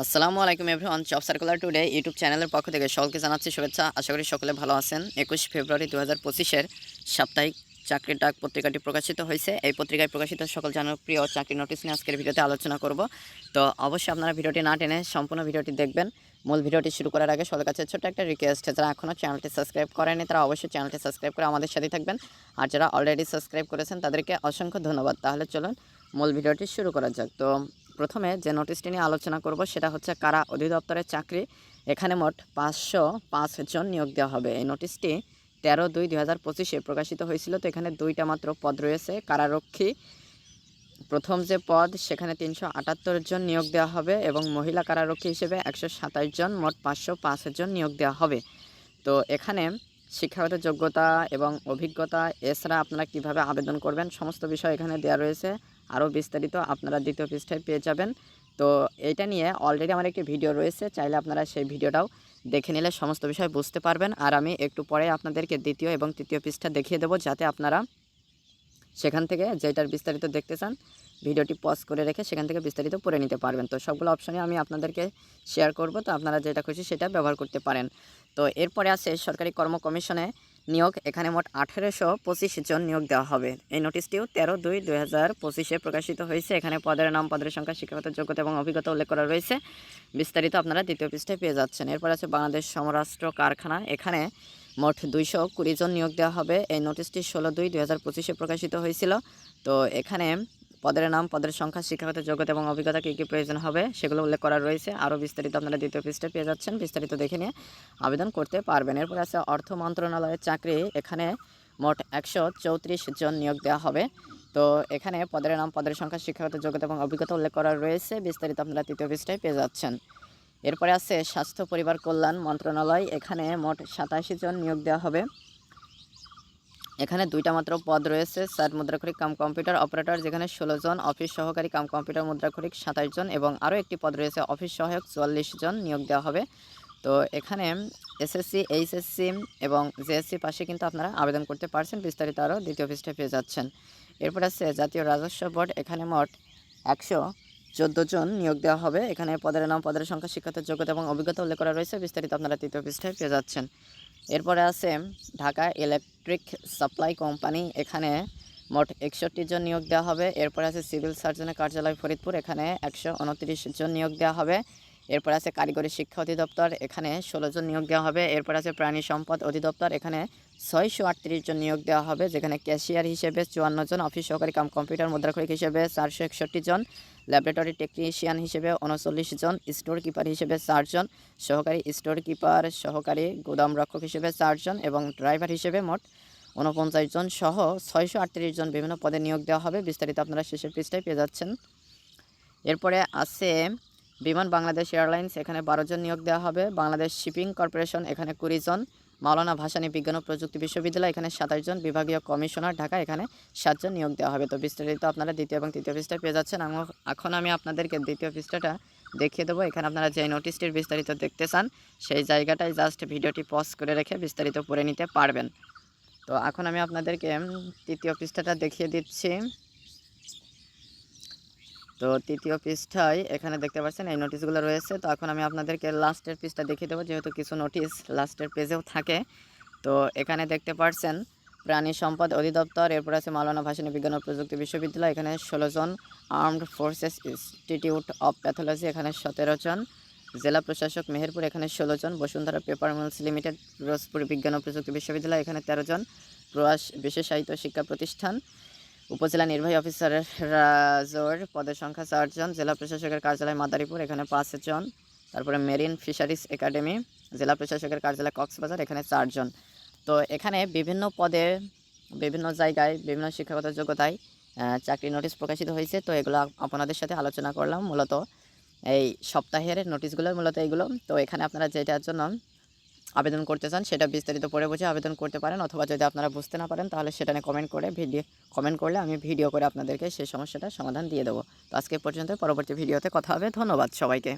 আসসালামু আলাইকুম everyone, job circular today YouTube চ্যানেলের পক্ষ থেকে সকলকে জানাচ্ছি শুভেচ্ছা। আশা করি সকলে ভালো আছেন। একুশ ফেব্রুয়ারি দু হাজার পঁচিশের সাপ্তাহিক চাকরির ডাক পত্রিকাটি প্রকাশিত হয়েছে। এই পত্রিকায় প্রকাশিত সকল জনপ্রিয় চাকরি নোটিস নিয়ে আজকের ভিডিওতে আলোচনা করব। তো অবশ্যই আপনারা ভিডিওটি না টেনে সম্পূর্ণ ভিডিওটি দেখবেন। মূল ভিডিওটি শুরু করার আগে সবার কাছে ছোট্ট একটা রিকোয়েস্ট যারা এখনও চ্যানেলটি সাবস্ক্রাইব করেনি তারা অবশ্যই চ্যানেলটি সাবস্ক্রাইব করে আমাদের সাথে থাকবেন। আর যারা অলরেডি সাবস্ক্রাইব করেছেন, তাদেরকে অসংখ্য ধন্যবাদ। তাহলে চলুন মূল ভিডিওটি শুরু করা যাক। তো প্রথমে যে নোটিশটি নিয়ে আলোচনা করব সেটা হচ্ছে কারা অধিদপ্তরের চাকরি? এখানে মোট পাঁচশো পাঁচ জন নিয়োগ দেওয়া হবে। এই নোটিশটি তেরো দুই দুই হাজার পঁচিশে প্রকাশিত হয়েছিল, তো এখানে দুইটা মাত্র পদ রয়েছে। কারারক্ষী প্রথম যে পদ, সেখানে তিনশো আটাত্তর জন নিয়োগ দেওয়া হবে এবং মহিলা কারারক্ষী হিসেবে একশো সাতাশ জন, মোট পাঁচশো পাঁচ জন নিয়োগ দেওয়া হবে। তো এখানে শিক্ষাগত যোগ্যতা এবং অভিজ্ঞতা, এছাড়া আপনারা কীভাবে আবেদন করবেন, সমস্ত বিষয় এখানে দেওয়া রয়েছে। আরও বিস্তারিত আপনারা দ্বিতীয় পৃষ্ঠায় পেয়ে যাবেন। তো এইটা নিয়ে অলরেডি আমার একটি ভিডিও রয়েছে, চাইলে আপনারা সেই ভিডিওটাও দেখে নিলে সমস্ত বিষয় বুঝতে পারবেন। আর আমি একটু পরে আপনাদেরকে দ্বিতীয় এবং তৃতীয় পৃষ্ঠা দেখিয়ে দেবো, যাতে আপনারা সেখান থেকে যেটার বিস্তারিত দেখতে চান ভিডিওটি পজ করে রেখে সেখান থেকে বিস্তারিত পড়ে নিতে পারবেন। তো সবগুলো অপশানে আমি আপনাদেরকে শেয়ার করব, তো আপনারা যেটা খুশি সেটা ব্যবহার করতে পারেন। তো এরপরে আছে সরকারি কর্ম কমিশনে নিয়োগ, এখানে মোট আঠেরোশো পঁচিশ জন নিয়োগ দেওয়া হবে। এই নোটিশটিও তেরো দুই দুই হাজার পঁচিশে প্রকাশিত হয়েছে। এখানে পদের নাম, পদের সংখ্যা, শিক্ষাগত যোগ্যতা এবং অভিজ্ঞতা উল্লেখ করা রয়েছে। বিস্তারিত আপনারা দ্বিতীয় পৃষ্ঠায় পেয়ে যাচ্ছেন। এরপর আছে বাংলাদেশ সমরাষ্ট্র কারখানা। এখানে মোট দুইশো কুড়ি জন নিয়োগ দেওয়া হবে। এই নোটিশটি ষোলো দুই দুই হাজার পঁচিশে প্রকাশিত হয়েছিল। তো এখানে পদের নাম, পদের সংখ্যা, শিক্ষাগত যোগ্যতা এবং অভিজ্ঞতা কী কী প্রয়োজন হবে সেগুলো উল্লেখ করা রয়েছে। আরও বিস্তারিত আপনারা দ্বিতীয় পৃষ্ঠে পেয়ে যাচ্ছেন। বিস্তারিত দেখে নিয়ে আবেদন করতে পারবেন। এরপর আছে অর্থ মন্ত্রণালয়ের চাকরি। এখানে মোট একশো চৌত্রিশ জন নিয়োগ দেওয়া হবে। তো এখানে পদের নাম, পদের সংখ্যা, শিক্ষাগত যোগ্যতা এবং অভিজ্ঞতা উল্লেখ করা রয়েছে। বিস্তারিত আপনারা তৃতীয় পৃষ্ঠায় পেয়ে যাচ্ছেন। এরপরে আছে স্বাস্থ্য পরিবার কল্যাণ মন্ত্রণালয়। এখানে মোট সাতাশি জন নিয়োগ দেওয়া হবে। এখানে দুইটা মাত্র পদ রয়েছে। স্যার, মুদ্রাক্ষরিক কাম কম্পিউটার অপারেটর, যেখানে ষোলো জন, অফিস সহকারী কাম কম্পিউটার, মুদ্রাক্ষরিক সাতাশ জন এবং আরও একটি পদ রয়েছে, অফিস সহায়ক চুয়াল্লিশ জন নিয়োগ দেওয়া হবে। তো এখানে এসএসসি, এইচএসসি এবং জেএসসি পাশে কিন্তু আপনারা আবেদন করতে পারছেন। বিস্তারিত আরও দ্বিতীয় পৃষ্ঠে পেয়ে যাচ্ছেন। এরপর আছে জাতীয় রাজস্ব বোর্ড। এখানে মোট একশো চোদ্দ জন নিয়োগ দেওয়া হবে। এখানে পদের নাম, পদের সংখ্যা, শিক্ষাগত যোগ্যতা এবং অভিজ্ঞতা উল্লেখ করা রয়েছে। বিস্তারিত আপনারা তৃতীয় পৃষ্ঠায় পেয়ে যাচ্ছেন। এরপরে আছে ঢাকা ইলেকট্রিক সাপ্লাই কোম্পানি। এখানে মোট একষট্টি জন নিয়োগ দেওয়া হবে। এরপরে আছে সিভিল সার্জনের কার্যালয় ফরিদপুর। এখানে একশো উনত্রিশ জন নিয়োগ দেওয়া হবে। এরপর আছে কারিগরি শিক্ষা অধিদপ্তর, এখানে ষোলো জন নিয়োগ দেওয়া হবে। এরপর আছে প্রাণী সম্পদ অধিদপ্তর, এখানে ছয়শো আটত্রিশ জন নিয়োগ দেওয়া হবে, যেখানে ক্যাশিয়ার হিসেবে চুয়ান্ন জন, অফিস সহকারী কাম কম্পিউটার মুদ্রাক্ষরিক হিসেবে চারশো একষট্টি জন, ল্যাবরেটরি টেকনিশিয়ান হিসেবে উনচল্লিশ জন স্টোর কিপার হিসেবে চারজন সহকারী স্টোর কিপার সহকারী গুদাম রক্ষক হিসেবে চারজন এবং ড্রাইভার হিসেবে মোট উনপঞ্চাশ জন সহ ছয়শো আটত্রিশ জন বিভিন্ন পদে নিয়োগ দেওয়া হবে। বিস্তারিত আপনারা শেষের পৃষ্ঠায় পেয়ে যাচ্ছেন। এরপরে আছে বিমান, বাংলাদেশ এয়ারলাইন্স এখানে বারো জন নিয়োগ দেওয়া হবে। বাংলাদেশ শিপিং কর্পোরেশন এখানে কুড়ি জন। মাওলানা ভাসানী বিজ্ঞান ও প্রযুক্তি বিশ্ববিদ্যালয় এখানে সাতাশ জন। বিভাগীয় কমিশনার ঢাকা এখানে সাতজন নিয়োগ দেওয়া হবে। তো বিস্তারিত আপনারা দ্বিতীয় এবং তৃতীয় পৃষ্ঠায় পেয়ে যাচ্ছেন। এখন আমি আপনাদেরকে দ্বিতীয় পৃষ্ঠাটা দেখিয়ে দেবো। এখানে আপনারা যে নোটিশটির বিস্তারিত দেখতে চান, সেই জায়গাটায় জাস্ট ভিডিওটি পজ করে রেখে বিস্তারিত পড়ে নিতে পারবেন। তো এখন আমি আপনাদেরকে তৃতীয় পৃষ্ঠাটা দেখিয়ে দিচ্ছি। তো তৃতীয় পৃষ্ঠায় এখানে দেখতে পাচ্ছেন, এই নোটিশগুলো রয়েছে। তো এখন আমি আপনাদেরকে লাস্টের পৃষ্ঠা দেখিয়ে দেবো, যেহেতু কিছু নোটিশ লাস্টের পেজেও থাকে। তো এখানে দেখতে পাচ্ছেন, প্রাণী সম্পদ অধিদপ্তর, এরপর আছে মাওলানা ভাসানী বিজ্ঞান ও প্রযুক্তি বিশ্ববিদ্যালয়, এখানে ষোলো জন armed forces institute of pathology এখানে সতেরো জন। জেলা প্রশাসক মেহেরপুর, এখানে ষোলো জন। Bashundhara paper mills limited Pirojpur বিজ্ঞান ও প্রযুক্তি বিশ্ববিদ্যালয়, এখানে তেরো জন। প্রয়াস বিশেষায়িত শিক্ষা প্রতিষ্ঠান। উপজেলা নির্বাহী অফিসারের রাজোর পদের সংখ্যা চারজন, জেলা প্রশাসকের কার্যালয় মাদারীপুর, এখানে পাঁচজন। তারপরে মেরিন ফিশারিজ একাডেমি, জেলা প্রশাসকের কার্যালয় কক্সবাজার, এখানে চারজন। তো এখানে বিভিন্ন পদে, বিভিন্ন জায়গায়, বিভিন্ন শিক্ষাগত যোগ্যতায় চাকরি নোটিশ প্রকাশিত হয়েছে। তো এগুলো আপনাদের সাথে আলোচনা করলাম। মূলত এই সপ্তাহের নোটিশগুলো, মূলত এগুলো। তো এখানে আপনারা যেটার জন্য আবেদন করতে চান, সেটা বিস্তারিত পড়ে বুঝে আবেদন করতে পারেন, অথবা যদি আপনারা বুঝতে না পারেন, তাহলে সেটা নিয়ে কমেন্ট করে ভিডিও কমেন্ট করলে আমি ভিডিও করে আপনাদেরকে সেই সমস্যাটা সমাধান দিয়ে দেবো। তো আজকে পর্যন্ত পরবর্তী ভিডিওতে কথা হবে। ধন্যবাদ সবাইকে।